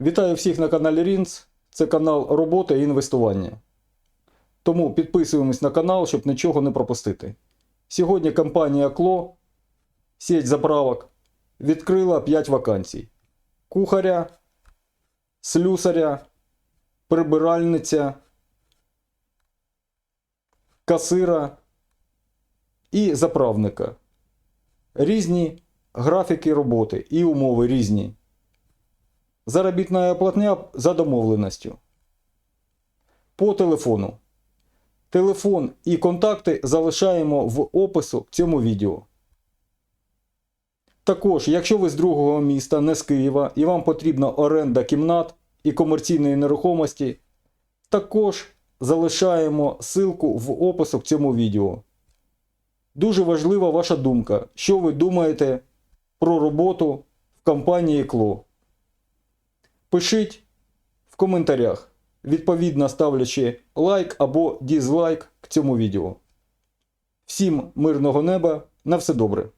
Вітаю всіх на каналі Рінц. Це канал роботи і інвестування. Тому підписуємось на канал, щоб нічого не пропустити. Сьогодні компанія Кло, сеть заправок, відкрила 5 вакансій: кухаря, слюсаря, прибиральниця, касира і заправника. Різні графіки роботи і умови різні. Заробітна платня за домовленістю. По телефону. Телефон і контакти залишаємо в опису к цьому відео. Також, якщо ви з другого міста, не з Києва, і вам потрібна оренда кімнат і комерційної нерухомості, також залишаємо ссылку в опису к цьому відео. Дуже важлива ваша думка, що ви думаєте про роботу в компанії Кло. Пишіть в коментарях, відповідно ставлячи лайк або дізлайк к цьому відео. Всім мирного неба, на все добре!